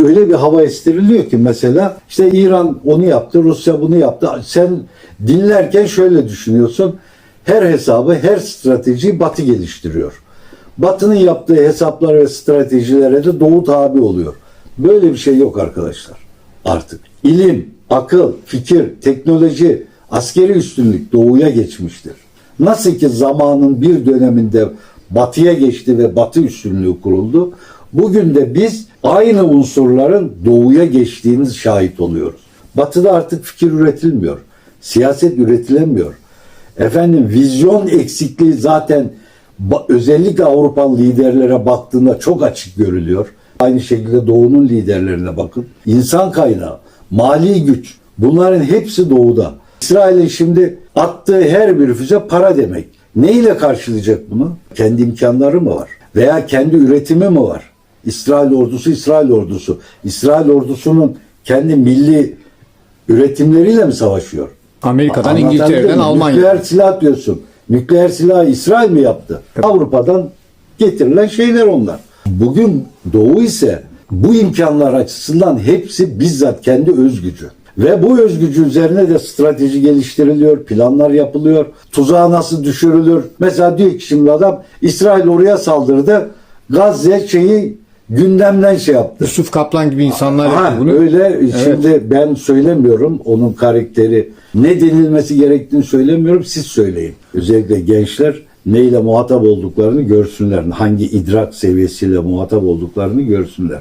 Öyle bir hava estiriliyor ki mesela işte İran onu yaptı, Rusya bunu yaptı. Sen dinlerken şöyle düşünüyorsun. Her hesabı, her stratejiyi Batı geliştiriyor. Batı'nın yaptığı hesaplar ve stratejilere de Doğu tabi oluyor. Böyle bir şey yok arkadaşlar artık. İlim, akıl, fikir, teknoloji, askeri üstünlük Doğu'ya geçmiştir. Nasıl ki zamanın bir döneminde Batı'ya geçti ve Batı üstünlüğü kuruldu. Bugün de biz aynı unsurların Doğu'ya geçtiğini şahit oluyoruz. Batı'da artık fikir üretilmiyor. Siyaset üretilemiyor. Efendim vizyon eksikliği zaten özellikle Avrupalı liderlere baktığında çok açık görülüyor. Aynı şekilde Doğu'nun liderlerine bakın. İnsan kaynağı, mali güç bunların hepsi Doğu'da. İsrail'in şimdi attığı her bir füze para demek. Ne ile karşılayacak bunu? Kendi imkanları mı var? Veya kendi üretimi mi var? İsrail ordusu İsrail ordusu. İsrail ordusunun kendi milli üretimleriyle mi savaşıyor? Amerika'dan, Anlatabildim İngiltere'den, mi? Almanya'dan. Nükleer silah diyorsun. Nükleer silahı İsrail mi yaptı? Avrupa'dan getirilen şeyler onlar. Bugün Doğu ise bu imkanlar açısından hepsi bizzat kendi özgücü. Ve bu özgücü üzerine de strateji geliştiriliyor, planlar yapılıyor. Tuzağa nasıl düşürülür? Mesela diyor ki şimdi adam İsrail oraya saldırdı. Gazze şeyi gündemden şey yaptı. Yusuf Kaplan gibi insanlar Ha, yapıyor bunu. öyle şimdi ben söylemiyorum onun karakteri ne denilmesi gerektiğini söylemiyorum siz söyleyin. Özellikle gençler neyle muhatap olduklarını görsünler. Hangi idrak seviyesiyle muhatap olduklarını görsünler.